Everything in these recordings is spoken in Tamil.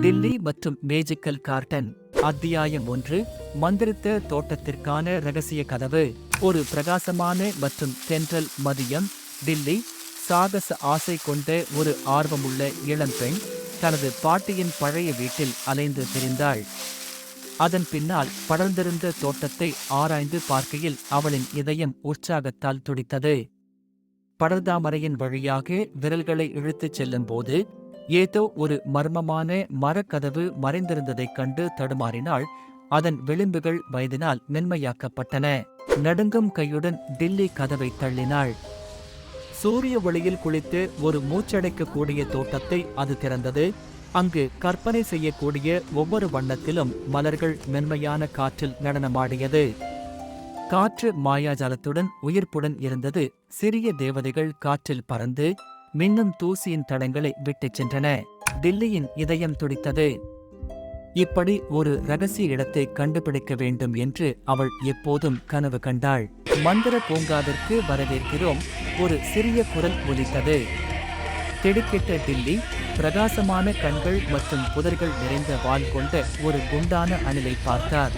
டில்லி மற்றும் மேஜிக்கல் கார்டன். அத்தியாயம் ஒன்று மந்திரித்த தோட்டத்திற்கான ரகசிய கதவு. ஒரு பிரகாசமான மற்றும் தென்றல் மதியம். டில்லி சாகச ஆசை கொண்ட ஒரு ஆர்வமுள்ள இளம்பெண் தனது பாட்டியின் பழைய வீட்டில் அலைந்து திரிந்தாள். அதன் பின்னால் படர்ந்திருந்த தோட்டத்தை ஆராய்ந்து பார்க்கையில் அவளின் இதயம் உற்சாகத்தால் துடித்தது. படர்தாமரையின் வழியாக விரல்களை இழுத்துச் செல்லும்போது ஏதோ ஒரு மர்மமான மரக்கதவு மறைந்திருந்ததைக் கண்டு தடுமாறினாள். அதன் விளிம்புகள் வயதினால் மென்மையாக்கப்பட்டன. நடுங்கும் கையுடன் டில்லி கதவை தள்ளினாள். சூரிய ஒளியில் குளித்து ஒரு மூச்சடைக்கக்கூடிய தோட்டத்தை அது திறந்தது. அங்கு கற்பனை செய்யக்கூடிய ஒவ்வொரு வண்ணத்திலும் மலர்கள் மென்மையான காற்றில் நடனமாடியது. காற்று மாயாஜாலத்துடன் உயிர்ப்புடன் இருந்தது. சிறிய தேவதைகள் காற்றில் பறந்து மின்னும் தூசியின் தடங்களை விட்டுச் சென்றன. தில்லியின் இதயம் துடித்தது. இப்படி ஒரு ரகசிய இடத்தை கண்டுபிடிக்க வேண்டும் என்று அவள் எப்போதும் கனவு கண்டாள். மந்திர பூங்காவிற்கு வரவேற்கிறோம். ஒரு சிறிய குரல் ஒலித்தது. திடுக்கிட்ட டில்லி பிரகாசமான கண்கள் மற்றும் புதர்கள் நிறைந்த வால் கொண்ட ஒரு குண்டான அணிலை பார்த்தார்.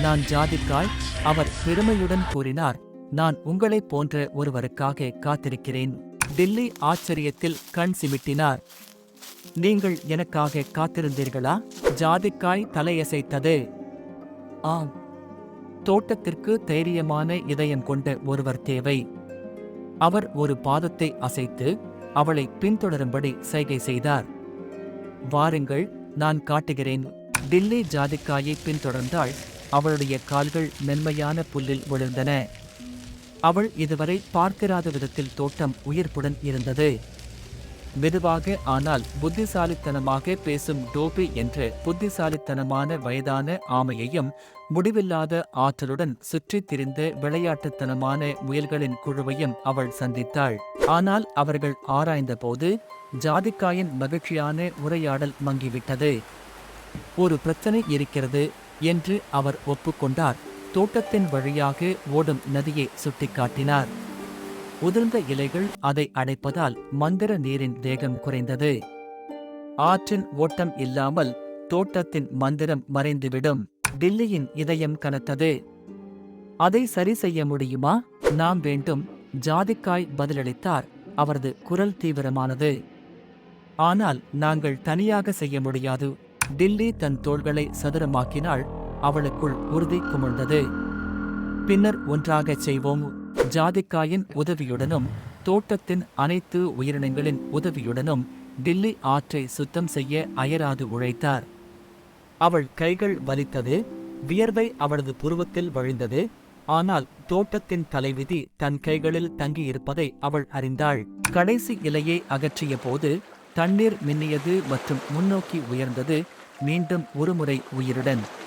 நான் ஜாதிக்காய் அவர் பெருமையுடன் கூறினார். நான் உங்களைப் போன்ற ஒருவருக்காக காத்திருக்கிறேன். டில்லி ஆச்சரியத்தில் கண் சிமிட்டினார். நீங்கள் எனக்காக காத்திருந்தீர்களா? ஜாதிக்காய் தலையசைத்தது. ஆம். தோட்டத்திற்கு தைரியமான இதயம் கொண்ட ஒருவர் தேவை. அவர் ஒரு பாதத்தை அசைத்து அவளை பின்தொடரும்படி சைகை செய்தார். வாருங்கள் நான் காட்டுகிறேன். டில்லி ஜாதிக்காயை பின்தொடர்ந்தால் அவளுடைய கால்கள் மென்மையான புல்லில் விழுந்தன. அவள் இதுவரை பார்க்கிறாத விதத்தில் தோட்டம் உயிர்ப்புடன் இருந்தது. மெதுவாக ஆனால் புத்திசாலித்தனமாக பேசும் டோபி என்ற புத்திசாலித்தனமான வயதான ஆமையையும் முடிவில்லாத ஆற்றலுடன் சுற்றித் திரிந்த விளையாட்டுத்தனமான முயல்களின் குழுவையும் அவள் சந்தித்தாள். ஆனால் அவர்கள் ஆராய்ந்தபோது ஜாதிக்காயின் மகிழ்ச்சியான உரையாடல் மங்கிவிட்டது. ஒரு பிரச்சனை இருக்கிறது என்று அவர் ஒப்புக்கொண்டார். தோட்டத்தின் வழியாக ஓடும் நதியை சுட்டிக்காட்டினார். உதிர்ந்த இலைகள் அதை அடைப்பதால் மந்திர நீரின் வேகம் குறைந்தது. ஆற்றின் ஓட்டம் இல்லாமல் தோட்டத்தின் மந்திரம் மறைந்துவிடும். டில்லியின் இதயம் கனத்தது. அதை சரி செய்ய முடியுமா? நாம் வேண்டும். ஜாதிக்காய் பதிலளித்தார். அவரது குரல் தீவிரமானது. ஆனால் நாங்கள் தனியாக செய்ய முடியாது. டில்லி தன் தோள்களை சதுரமாக்கினாள் அவளுக்குள் உறுதி குமிழ்ந்தது. பின்னர் ஒன்றாகச் செய்வோம். ஜாதிக்காயின் உதவியுடனும் தோட்டத்தின் அனைத்து உயிரினங்களின் உதவியுடனும் டில்லி ஆற்றை சுத்தம் செய்ய அயராது உழைத்தார். அவள் கைகள் வலித்தது வியர்வை அவளது புருவத்தில் வழிந்தது ஆனால் தோட்டத்தின் தலைவிதி தன் கைகளில் தங்கியிருப்பதை அவள் அறிந்தாள். கடைசி இலையை அகற்றிய போது தண்ணீர் மின்னியது மற்றும் முன்னோக்கி உயர்ந்தது மீண்டும் ஒருமுறை உயிருடன்.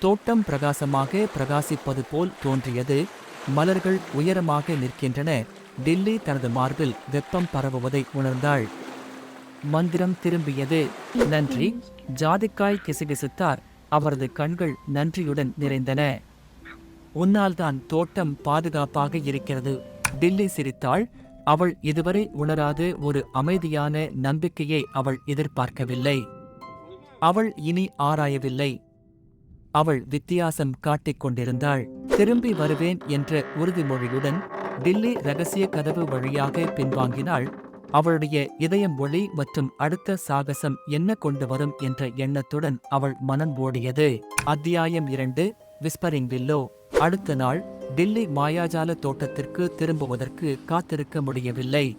தோட்டம் பிரகாசமாக பிரகாசிப்பது போல் தோன்றியது. மலர்கள் உயரமாக நிற்கின்றன. டில்லி தனது மார்பில் வெப்பம் பரவுவதை உணர்ந்தாள். மந்திரம் திரும்பியது. நன்றி. ஜாதிக்காய் கிசுகிசுத்தார். அவரது கண்கள் நன்றியுடன் நிறைந்தன. உன்னால்தான் தோட்டம் பாதுகாப்பாக இருக்கிறது. டில்லி சிரித்தாள். அவள் இதுவரை உணராத ஒரு அமைதியான நம்பிக்கையை அவள் எதிர்பார்க்கவில்லை. அவள் இனி ஆராயவில்லை. அவள் வித்தியாசம் காட்டிக் கொண்டிருந்தாள். திரும்பி வருவேன் என்ற உறுதிமொழியுடன் டில்லி ரகசிய கதவு வழியாக பின்வாங்கினாள். அவளுடைய இதயம் ஒளி மற்றும் அடுத்த சாகசம் என்ன கொண்டு வரும் என்ற எண்ணத்துடன் அவள் மனம் ஓடியது. அத்தியாயம் இரண்டு விஸ்பரிங் வில்லோ அடுத்த நாள் டில்லி மாயாஜால தோட்டத்திற்கு திரும்புவதற்கு காத்திருக்க முடியவில்லை.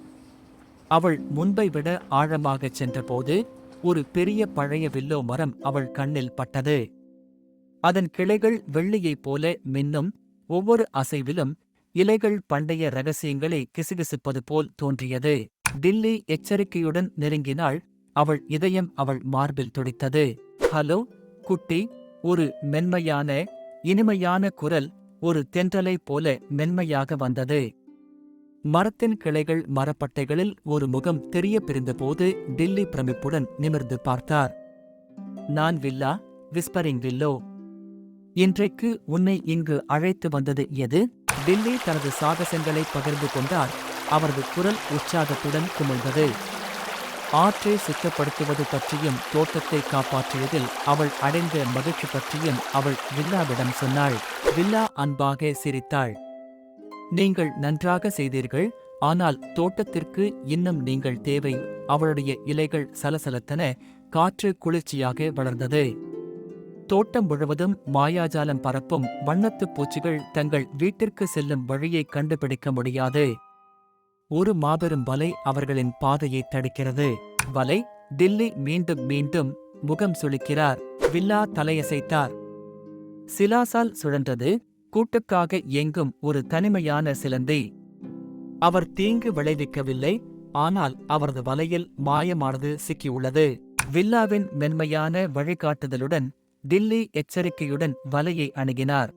அவள் முன்பை விட ஆழமாகச் சென்றபோது ஒரு பெரிய பழைய வில்லோ மரம் அவள் கண்ணில் பட்டது. அதன் கிளைகள் வெள்ளியைப் போல மின்னும் ஒவ்வொரு அசைவிலும் இலைகள் பண்டைய ரகசியங்களை கிசுகிசுப்பது போல் தோன்றியது. டில்லி எச்சரிக்கையுடன் நெருங்கினாள் அவள் இதயம் அவள் மார்பில் துடித்தது. ஹலோ குட்டி ஒரு மென்மையான இனிமையான குரல் ஒரு தென்றலைப் போல மென்மையாக வந்தது. மரத்தின் கிளைகள் மரப்பட்டைகளில் ஒரு முகம் தெரிய பிரிந்தபோது டில்லி பிரமிப்புடன் நிமிர்ந்து பார்த்தார். நான் வில்லா விஸ்பரிங் வில்லோ இன்றைக்கு உன்னை இங்கு அழைத்து வந்தது எது? டில்லி தனது சாகசங்களை பகிர்ந்து கொண்டார். அவரது குரல் உற்சாகத்துடன் குமிழ்ந்தது. ஆற்றை சுத்தப்படுத்துவது பற்றியும் தோட்டத்தை காப்பாற்றியதில் அவள் அடைந்த மகிழ்ச்சி பற்றியும் அவள் வில்லாவிடம் சொன்னாள். வில்லா அன்பாக சிரித்தாள். நீங்கள் நன்றாக செய்தீர்கள். ஆனால் தோட்டத்திற்கு இன்னும் நீங்கள் தேவை. அவளுடைய இலைகள் சலசலத்தன காற்று குளிர்ச்சியாக வளர்ந்தது. தோட்டம் முழுவதும் மாயாஜாலம் பரப்பும் வண்ணத்துப் பூச்சிகள் தங்கள் வீட்டிற்கு செல்லும் வழியை கண்டுபிடிக்க முடியாது. ஒரு மாபெரும் வலை அவர்களின் பாதையை தடுக்கிறது. வலை டில்லி மீண்டும் மீண்டும் முகம் சுளிக்கிறார் வில்லா தலையசைத்தார். சிலாசால் சுழன்றது கூட்டுக்காக இயங்கும் ஒரு தனிமையான சிலந்தி. அவர் தீங்கு விளைவிக்கவில்லை ஆனால் அவரது வலையில் மாயமானது சிக்கியுள்ளது. வில்லாவின் மென்மையான வழிகாட்டுதலுடன் டில்லி எச்சரிக்கையுடன் வலையை அணுகினார்.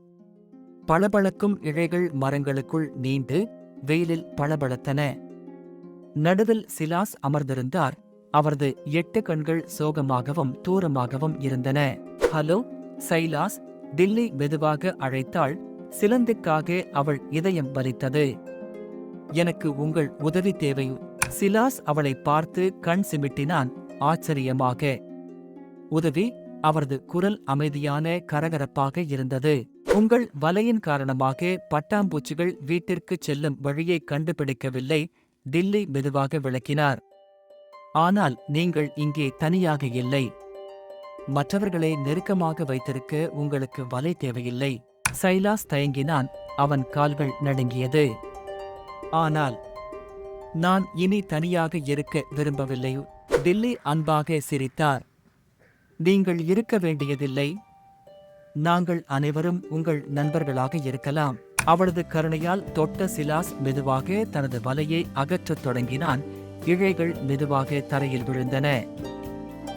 பளபளக்கும் இழைகள் மரங்களுக்குள் நீண்டு வெயிலில் பளபளத்தன. நடுவில் சிலாஸ் அமர்ந்திருந்தார். அவரது எட்டு கண்கள் சோகமாகவும் தூரமாகவும் இருந்தன. ஹலோ சைலாஸ் டில்லி மெதுவாக அழைத்தாள். சிலந்துக்காக அவள் இதயம் வலித்தது. எனக்கு உங்கள் உதவி தேவை. சிலாஸ் அவளை பார்த்து கண் சிமிட்டினான். ஆச்சரியமாக. உதவி? அவரது குரல் அமைதியான கரகரப்பாக இருந்தது. உங்கள் வலையின் காரணமாக பட்டாம்பூச்சிகள் வீட்டிற்குச் செல்லும் வழியை கண்டுபிடிக்கவில்லை. டில்லி மெதுவாக விளக்கினார். ஆனால் நீங்கள் இங்கே தனியாக இல்லை. மற்றவர்களை நெருக்கமாக வைத்திருக்க உங்களுக்கு வலை தேவையில்லை. சைலாஸ் தயங்கினான். அவன் கால்கள் நடுங்கியது. ஆனால் நான் இனி தனியாக இருக்க விரும்பவில்லை. டில்லி அன்பாக சிரித்தார். நீங்கள் இருக்க வேண்டியதில்லை. நாங்கள் அனைவரும் உங்கள் நண்பர்களாக இருக்கலாம். அவளது கருணையால் தொட்ட சிலாஸ் மெதுவாக தனது வலையை அகற்றத் தொடங்கினான். இழைகள் மெதுவாக தரையில் விழுந்தன.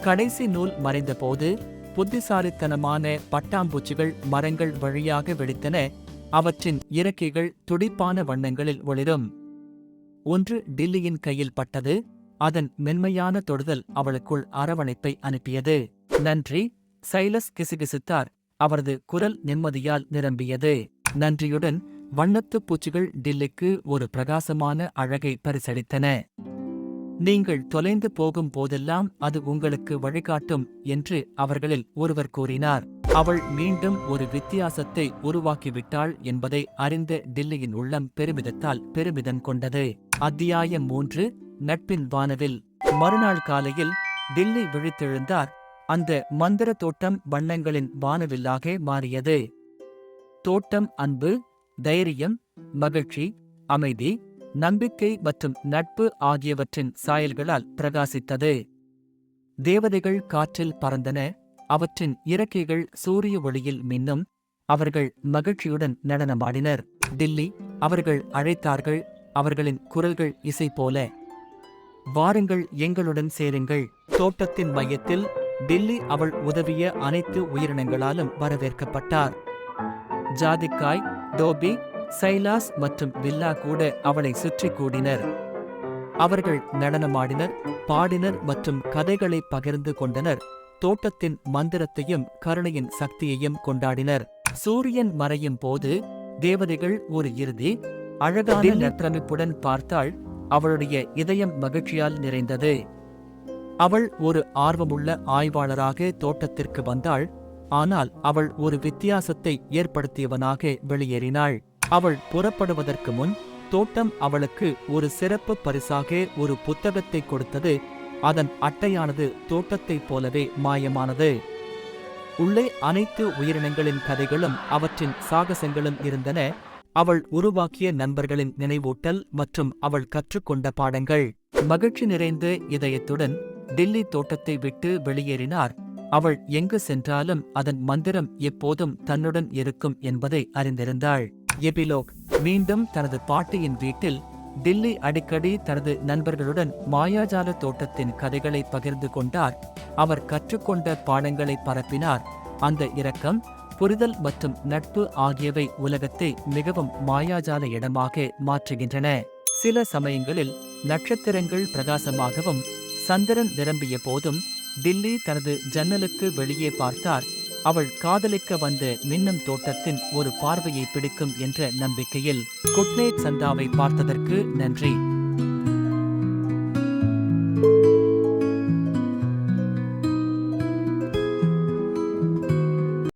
கடைசி நூல் மறைந்தபோது புத்திசாலித்தனமான பட்டாம்பூச்சிகள் மரங்கள் வழியாக வெடித்தன. அவற்றின் இறக்கைகள் துடிப்பான வண்ணங்களில் ஒளிரும். ஒன்று டில்லியின் கையில் பட்டது. அதன் மென்மையான தொடுதல் அவளுக்குள் அரவணைப்பை அனுப்பியது. நன்றி. சைலஸ் கிசுகிசுத்தார். அவரது குரல் நிம்மதியால் நிரம்பியது. நன்றியுடன் வண்ணத்துப் பூச்சிகள் டில்லிக்கு ஒரு பிரகாசமான அழகை பரிசளித்தன. நீங்கள் தொலைந்து போகும் போதெல்லாம் அது உங்களுக்கு வழிகாட்டும் என்று அவர்களில் ஒருவர் கூறினார். அவள் மீண்டும் ஒரு வித்தியாசத்தை உருவாக்கிவிட்டாள் என்பதை அறிந்த டில்லியின் உள்ளம் பெருமிதத்தால் பெருமிதம் கொண்டது. அத்தியாயம் மூன்று. நட்பின் வானவில். மறுநாள் காலையில் டில்லி விழித்தெழுந்தார் அந்த மந்திர தோட்டம் வண்ணங்களின் வானவில்லாக மாறியது. தோட்டம் அன்பு தைரியம் மகிழ்ச்சி அமைதி நம்பிக்கை மற்றும் நட்பு ஆகியவற்றின் சாயல்களால் பிரகாசித்தது. தேவதைகள் காற்றில் பறந்தன அவற்றின் இறக்கைகள் சூரிய ஒளியில் மின்னும் அவர்கள் மகிழ்ச்சியுடன் நடனமாடினர். டில்லி அவர்கள் அழைத்தார்கள் அவர்களின் குரல்கள் இசை போல வாருங்கள் எங்களுடன் சேருங்கள். தோட்டத்தின் மையத்தில் டில்லி அவள் உதவிய அனைத்து உயிரினங்களாலும் வரவேற்கப்பட்டார். ஜாதிக்காய் டோபி சைலாஸ் மற்றும் வில்லா கூட அவளை சுற்றி கூடினர். அவர்கள் நடனமாடினர் பாடினர் மற்றும் கதைகளை பகிர்ந்து கொண்டனர். தோட்டத்தின் மந்திரத்தையும் கருணையின் சக்தியையும் கொண்டாடினர். சூரியன் மறையும் போது தேவதைகள் ஒரு இறுதி அழகான நற்றமைப்புடன் பார்த்தாள். அவளுடைய இதயம் மகிழ்ச்சியால் நிறைந்தது. அவள் ஒரு ஆர்வமுள்ள ஆய்வாளராக தோட்டத்திற்கு வந்தாள். ஆனால் அவள் ஒரு வித்தியாசத்தை ஏற்படுத்தியவனாக வெளியேறினாள். அவள் புறப்படுவதற்கு முன் தோட்டம் அவளுக்கு ஒரு சிறப்பு பரிசாக ஒரு புத்தகத்தை கொடுத்தது. அதன் அட்டையானது தோட்டத்தைப் போலவே மாயமானது. உள்ளே அனைத்து உயிரினங்களின் கதைகளும் அவற்றின் சாகசங்களும் இருந்தன. அவள் உருவாக்கிய நண்பர்களின் நினைவூட்டல் மற்றும் அவள் கற்றுக்கொண்ட பாடங்கள். மகிழ்ச்சி நிறைந்த இதயத்துடன் டில்லி தோட்டத்தை விட்டு வெளியேறினார். அவள் எங்கு சென்றாலும் அதன் மந்திரம் எப்போதும் தன்னுடன் இருக்கும் என்பதை அறிந்திருந்தாள். எபிலோக் மீண்டும் தனது பாட்டியின் வீட்டில் டில்லி அடிக்கடி தனது நண்பர்களுடன் மாயாஜால தோட்டத்தின் கதைகளை பகிர்ந்து கொண்டார். அவர் கற்றுக்கொண்ட பாடங்களை பரப்பினார். அந்த இரக்கம் புரிதல் மற்றும் நட்பு ஆகியவை உலகத்தை மிகவும் மாயாஜால இடமாக மாற்றுகின்றன. சில சமயங்களில் நட்சத்திரங்கள் பிரகாசமாகவும் சந்திரன் நிரம்பிய போதும் டில்லி தனது ஜன்னலுக்கு வெளியே பார்த்தார். அவள் காதலிக்க வந்த மின்னம் தோட்டத்தின் ஒரு பார்வையை பிடிக்கும் என்ற நம்பிக்கையில் குட்நைட் சந்தாவை பார்த்ததற்கு நன்றி.